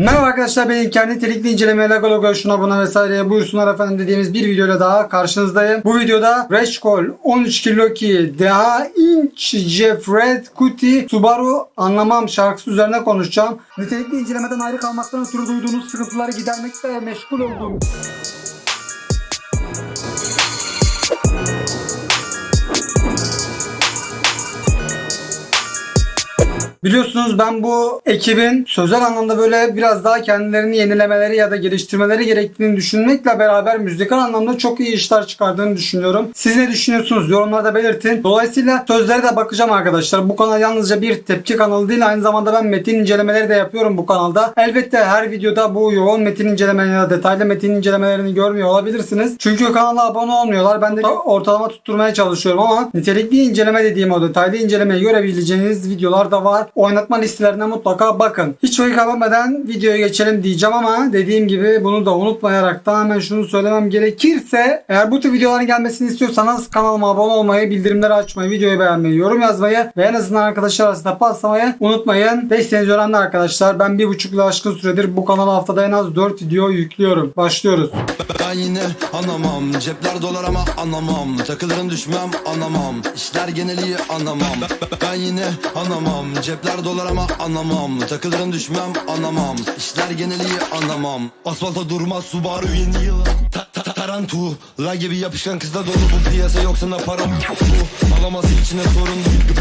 Merhaba arkadaşlar ben kendi nitelikli inceleme logo şuna buna vesaireye buyursunlar efendim dediğimiz bir videoyla daha karşınızdayım. Bu videoda Rashcol 13 kilo ki Deha Inch Jeffred Kuti Subaru anlamam şarkısı üzerine konuşacağım. Nitelikli incelemeden ayrı kalmaktan ötürü duyduğunuz sıkıntıları gidermekte meşgul olduğum Biliyorsunuz ben bu ekibin sözel anlamda böyle biraz daha kendilerini yenilemeleri ya da geliştirmeleri gerektiğini düşünmekle beraber müzikal anlamda çok iyi işler çıkardığını düşünüyorum. Siz ne düşünüyorsunuz? Yorumlarda belirtin. Dolayısıyla sözlere de bakacağım arkadaşlar. Bu kanal yalnızca bir tepki kanalı değil. Aynı zamanda ben metin incelemeleri de yapıyorum bu kanalda. Elbette her videoda bu yoğun metin incelemeleri ya da detaylı metin incelemelerini görmüyor olabilirsiniz. Çünkü kanala abone olmuyorlar. Ben de ortalama tutturmaya çalışıyorum ama nitelikli inceleme dediğim o detaylı incelemeyi görebileceğiniz videolar da var. Oynatma listelerine mutlaka bakın. Hiç vakit kaybetmeden videoya geçelim diyeceğim ama dediğim gibi bunu da unutmayarak da hemen şunu söylemem gerekirse eğer bu tür videoların gelmesini istiyorsanız kanalıma abone olmayı, bildirimleri açmayı, videoyu beğenmeyi, yorum yazmayı ve en azından arkadaşlar arasında paslamayı unutmayın. Desteğiniz önemli arkadaşlar. Ben bir buçuk yıl aşkın süredir bu kanala haftada en az 4 video yüklüyorum. Başlıyoruz. Ben yine anlamam Cepler dolar ama anlamam Takılırım düşmem anlamam İşler geneli anlamam Ben yine anlamam Cepler dolar ama anlamam. Takılırım düşmem anlamam. İşler geneli anlamam. Asfalta durmaz Subaru yeni yıl. Ta, ta, ta, Tarantula gibi yapışkan kızla dolu. Bu piyasa yoksa ne param? Bu Alaması içine sorun.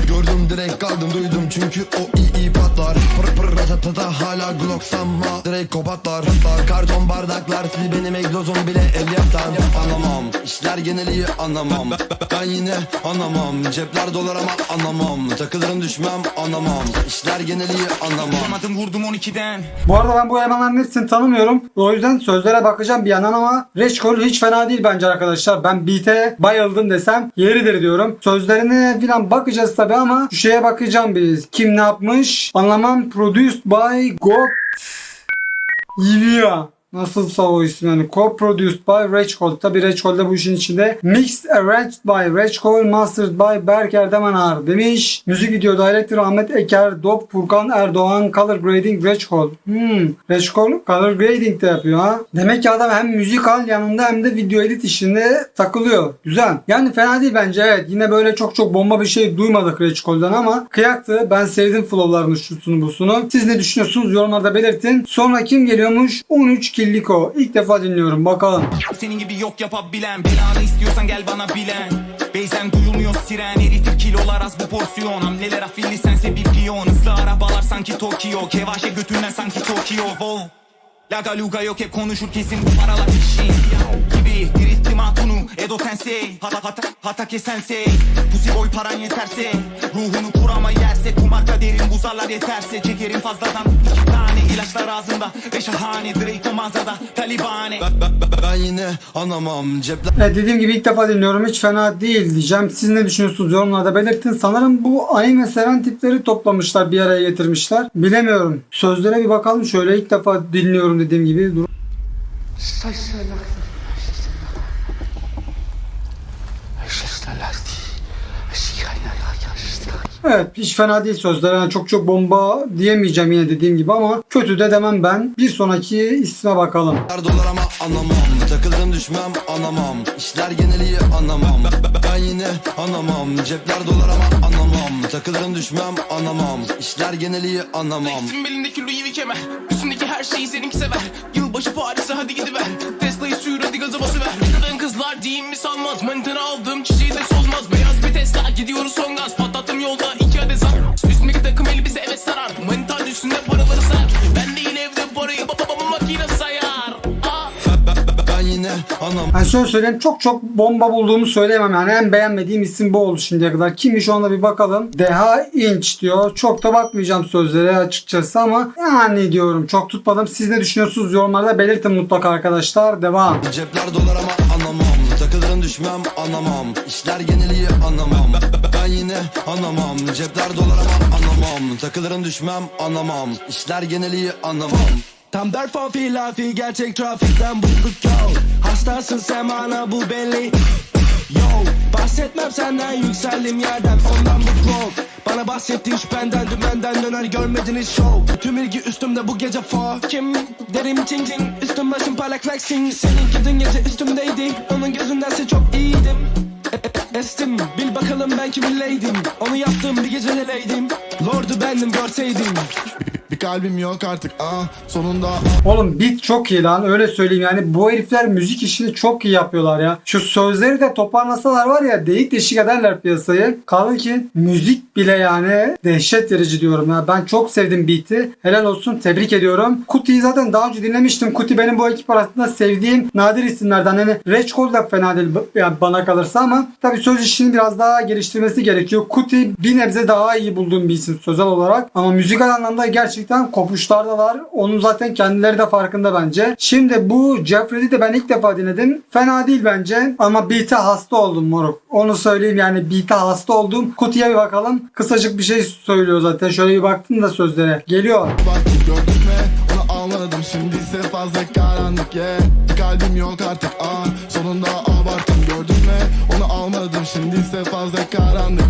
Gördüm direkt kaldım duydum çünkü o iyi patlar. Pır pır ratatata hala Glock sanma. Direkt kopatlar Karton bardaklar. Sil benim egzozum bile elyaftan Anlamam işler geneli anlamam Ben yine anlamam Cepler dolar ama anlamam Takılırım düşmem anlamam İşler geneli anlamam Vurmadım vurdum 12'den Bu arada ben bu elemanların hepsini tanımıyorum. O yüzden sözlere bakacağım bir yandan ama Reçkol hiç fena değil bence arkadaşlar. Ben beat'e bayıldım desem yeridir diyorum. Sözlerine falan bakacağız tabi ama şu şeye bakacağım biz. Kim ne yapmış? Anlamam. Produced by God Ivia. Nasılsa o isim yani. Co-produced by Rachel. Tabi Rachel de bu işin içinde. Mixed arranged by Rachel. Mastered by Berk Erdemenar demiş. Müzik video director Ahmet Eker. Dop Furkan Erdoğan. Color grading Rachel. Hmm. Rachel color grading de yapıyor ha. Demek ki adam hem müzikal yanında hem de video edit işinde takılıyor. Güzel. Yani fena değil bence evet. Yine böyle çok çok bomba bir şey duymadık Rachel'dan ama kıyaktı. Ben sevdim flowlarını şusunu busunu. Siz ne düşünüyorsunuz yorumlarda belirtin. Sonra kim geliyormuş? 13 Killiko. İlk defa dinliyorum bakalım. Senin gibi yok yapabilen Belanı istiyorsan gel bana bilen. Beyzen duyulmuyor siren Eritir kilolar az bu porsiyon. Hamleler afilli sense bir piyon. Hızlı arabalar sanki Tokyo. Kevaşe götünden sanki Tokyo. Wow. Laga luga yok hep konuşur kesin. Bu paralar işin Gibi hatunu Edo tensei Hata hata hata kesensei Pussy boy paran yeterse Ruhunu kurama yerse Kumar kaderin buzarlar yeterse Çekerim fazladan iki tane ilaçlar ağzında Ve şahane Drake'e mağazada Talibane Ben, ben, ben- ben yine anlamam Cepler Evet, dediğim gibi ilk defa dinliyorum. Hiç fena değil diyeceğim. Siz ne düşünüyorsunuz yorumlarda belirtin. Sanırım bu anime seven tipleri toplamışlar bir araya getirmişler. Bilemiyorum. Sözlere bir bakalım. Şöyle ilk defa dinliyorum dediğim gibi. Dur. Evet hiç fena değil sözler. Yani çok çok bomba diyemeyeceğim yine dediğim gibi ama kötü de demem ben. Bir sonraki isme bakalım. dolar ama anlamam. Takılırım düşmem anlamam. İşler geneli anlamam. Ben yine anlamam. Cepler dolar ama anlamam. Takılırım düşmem anlamam. İşler geneli anlamam. Reis'in belindeki Louis V kemer Üstündeki her şeyi seninki sever. Yılbaşı Paris'e hadi gidiver Tesla'yı sür hadi gazı basıver. Kızlar diyeyim mi sanmaz? Manitanı aldım anlamam Yani şöyle söyleyeyim çok çok bomba bulduğumu söyleyemem yani en beğenmediğim isim bu oldu şimdiye kadar. Kimmiş ona bir bakalım. Deha Inch diyor. Çok da bakmayacağım sözlere açıkçası ama yani diyorum çok tutmadım. Siz ne düşünüyorsunuz yorumlarda belirtin mutlaka arkadaşlar. Devam. Cepler dolar ama anlamam Takılırım düşmem anlamam İşler geneli anlamam Ben yine anlamam Cepler dolar ama anlamam Takılırım düşmem anlamam İşler geneli anlamam Tam dört fon filafi gerçek trafikten bulduk yol Hastasın sen bana bu belli. Yo bahsetmem senden yükseldim yerden ondan bu kork. Bana bahsettiğin şüphenden dümenden döner görmediniz show Tüm ilgi üstümde bu gece fuck Kim derim ting ting Üstüm başım parlak flexing. Seninki dün gece üstümdeydi Onun gözündense çok iyiydim E- Estim bil bakalım ben kimin lady'm Onu yaptım bir gece neleydim? Lord'u bendim görseydin Bir kalbim yok artık ah sonunda Oğlum beat çok iyi lan öyle söyleyeyim yani bu herifler müzik işini çok iyi yapıyorlar ya. Şu sözleri de toparlasalar var ya deyik deşik ederler piyasayı. Kaldı ki müzik bile yani dehşet verici diyorum ya. Ben çok sevdim beat'i. Helal olsun tebrik ediyorum. Kuti'yi zaten daha önce dinlemiştim. Kuti benim bu ekip arasında sevdiğim nadir isimlerden. Hani Rage da fena değil yani bana kalırsa ama tabii söz işini biraz daha geliştirmesi gerekiyor. Kuti bir nebze daha iyi bulduğum bir isim sözel olarak ama müzikal anlamda gerçekten kopuşlardalar. Onun zaten kendileri de farkında bence. Şimdi bu Jeffrey'i de ben ilk defa dinledim. Fena değil bence ama beat'e hasta oldum moruk. Onu söyleyeyim yani beat'e hasta oldum. Kuti'ye bir bakalım. Kısacık bir şey söylüyor zaten. Şöyle bir baktım da sözlere. Geliyor. anladım şimdi ise fazla karanlık Bir kalbim yok artık ah sonunda abarttım gördün mü onu almadım şimdi ise fazla karanlık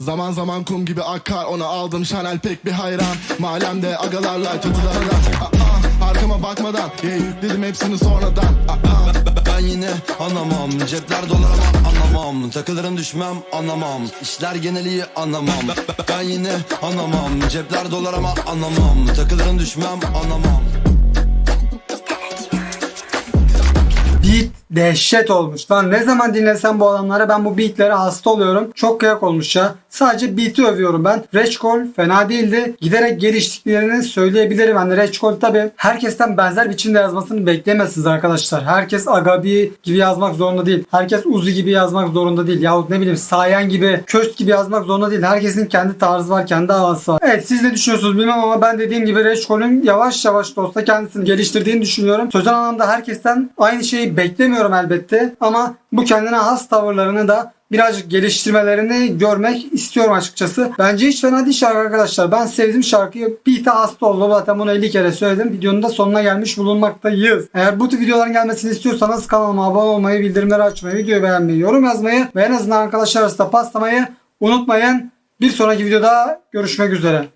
Zaman zaman kum gibi akar onu aldım Chanel pek bir hayran. Mahallemde agalarla çatılarla ah, ah, Arkama bakmadan yeah, yükledim hepsini sonradan. Ah. Ben yine anlamam Cepler dolar ama anlamam Takılırım düşmem anlamam. İşler geneli anlamam. Ben yine anlamam Cepler dolar ama anlamam. Takılırım düşmem anlamam dehşet olmuş. Lan ne zaman dinlesem bu adamlara ben bu beatlere hasta oluyorum. Çok kıyak olmuş ya. Sadece beat'i övüyorum ben. Reçkol fena değildi. Giderek geliştiklerini söyleyebilirim. Hani Reçkol tabi herkesten benzer biçimde yazmasını bekleyemezsiniz arkadaşlar. Herkes Agabi gibi yazmak zorunda değil. Herkes Uzi gibi yazmak zorunda değil. Yahut ne bileyim Sayan gibi, Köst gibi yazmak zorunda değil. Herkesin kendi tarzı var, kendi havası var. Evet siz ne düşünüyorsunuz bilmem ama ben dediğim gibi Reçkol'ün yavaş yavaş da olsa kendisini geliştirdiğini düşünüyorum. Sözel anlamda herkesten aynı şeyi beklemiyorum elbette. Ama bu kendine has tavırlarını da birazcık geliştirmelerini görmek istiyorum açıkçası. Bence hiç fena değil şarkı arkadaşlar. Ben sevdim şarkıyı. Beat'e hasta oldum. Zaten bunu 50 kere söyledim. Videonun da sonuna gelmiş bulunmaktayız. Eğer bu tür videoların gelmesini istiyorsanız kanalıma abone olmayı, bildirimleri açmayı, videoyu beğenmeyi, yorum yazmayı ve en azından arkadaşlar arasında paslamayı unutmayın. Bir sonraki videoda görüşmek üzere.